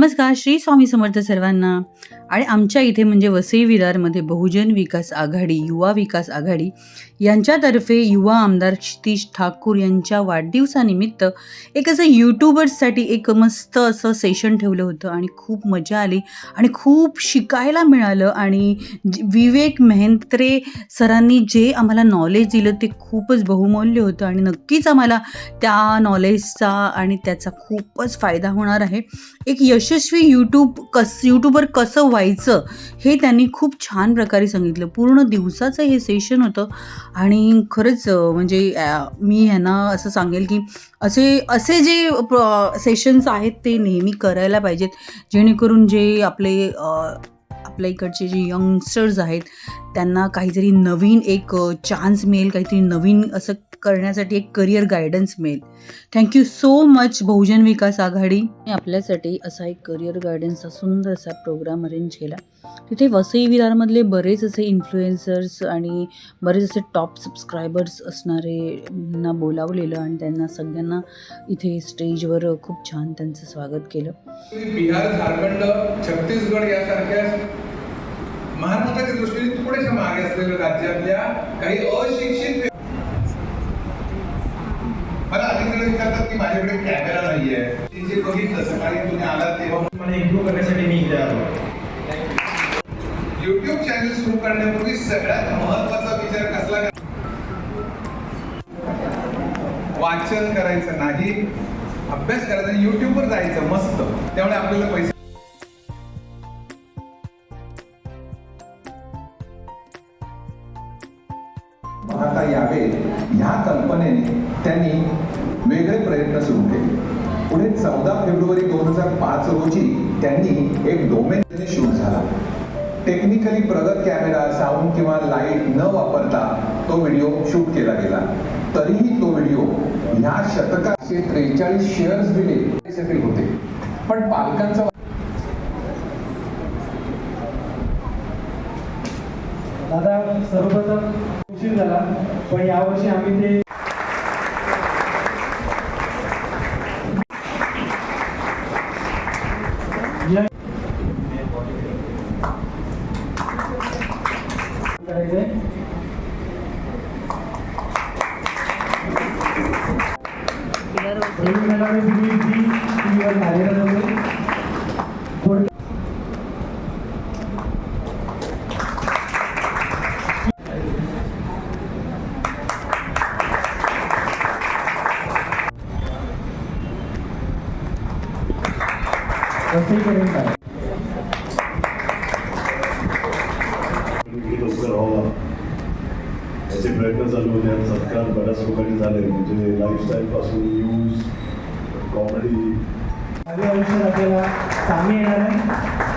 नमस्कार श्री स्वामी समर्थ सर्वांना. आणि आमच्या इथे म्हणजे वसई विरारमध्ये बहुजन विकास आघाडी युवा विकास आघाडी यांच्यातर्फे युवा आमदार क्षितिश ठाकूर यांच्या वाढदिवसानिमित्त एक असं यूट्यूबर्ससाठी एक मस्त असं सेशन ठेवलं होतं आणि खूप मजा आली आणि खूप शिकायला मिळालं आणि विवेक मेहंत्रे सरांनी जे आम्हाला नॉलेज दिलं ते खूपच बहुमूल्य होतं आणि नक्कीच आम्हाला त्या नॉलेजचा आणि त्याचा खूपच फायदा होणार आहे. एक यशस्वी यूट्यूब कस यूट्यूबर कसं व्हायचं हे त्यांनी खूप छान प्रकारे सांगितलं. पूर्ण दिवसाचं हे सेशन होतं. आणि खरंच म्हणजे मी ह्यांना असं सांगेल की असे असे जे सेशन्स आहेत ते नेहमी करायला पाहिजेत. जेणेकरून जे आपले आपल्या इकडचे जे यंगस्टर्स आहेत त्यांना काहीतरी नवीन एक चान्स मिळेल काहीतरी नवीन असं करण्यासाठी एक करिअर गायडन्स मिळेल. Thank you so much Bahujan Vikas Aghadi. आपल्यासाठी असा एक करिअर गायडन्सचा सुंदर असा प्रोग्राम अरेंज केला. तिथे वसई विरारमधले बरेच असे इन्फ्लुएन्सर्स आणि बरेच असे टॉप सबस्क्रायबर्स असणारे ना बोलावलेलं आणि त्यांना सगळ्यांना इथे स्टेजवर खूप छान त्यांचं स्वागत केलं. बिहार झारखंड छत्तीसगड यासारख्या महाराष्ट्राच्या दृष्टीने थोडेसे मागे असलेल्या राज्यातल्या काही अशिक्षित मला अनेक जण विचारतात की माझ्याकडे कॅमेरा नाहीये. ते जे बघितलं सकाळी तुम्ही आला तेव्हा मला इम्प्रूव्ह करण्यासाठी मी इथे आलो. युट्यूब चॅनल सुरू करण्यापूर्वी सगळ्यात महत्त्वाचा विचार कसला वाचन करायचं नाही अभ्यास करायचा युट्यूबवर जायचं मस्त. त्यामुळे आपल्याला पैसे पाहता यावे ह्या कल्पनेने त्यांनी वेगळे प्रयत्न सुरू केले. पुढे चौदा फेब्रुवारी दोन हजार पाच रोजी त्यांनी एक डोमेन शूट झाला टेक्निकली प्रगत कॅमेरा साऊंड किंवा लाइट न वापरता तो व्हिडिओ शूट केला गेला. तरीही तो व्हिडिओ ह्या शतकाचे त्रेचाळीस शेअर्स दिले साठी होते. पण पालकांचा दादा सर्वप्रथम झाला. पण यावर्षी आम्ही ते कार्यरत वसईपर्यंत आहे. की लवकर व्हावा याचे प्रयत्न चालू होते आणि सत्कार बऱ्याच लोकांनी झाले. म्हणजे लाईफस्टाईल पासून न्यूज कॉमेडी आयुष्यात आपल्याला कामी येणार आहे.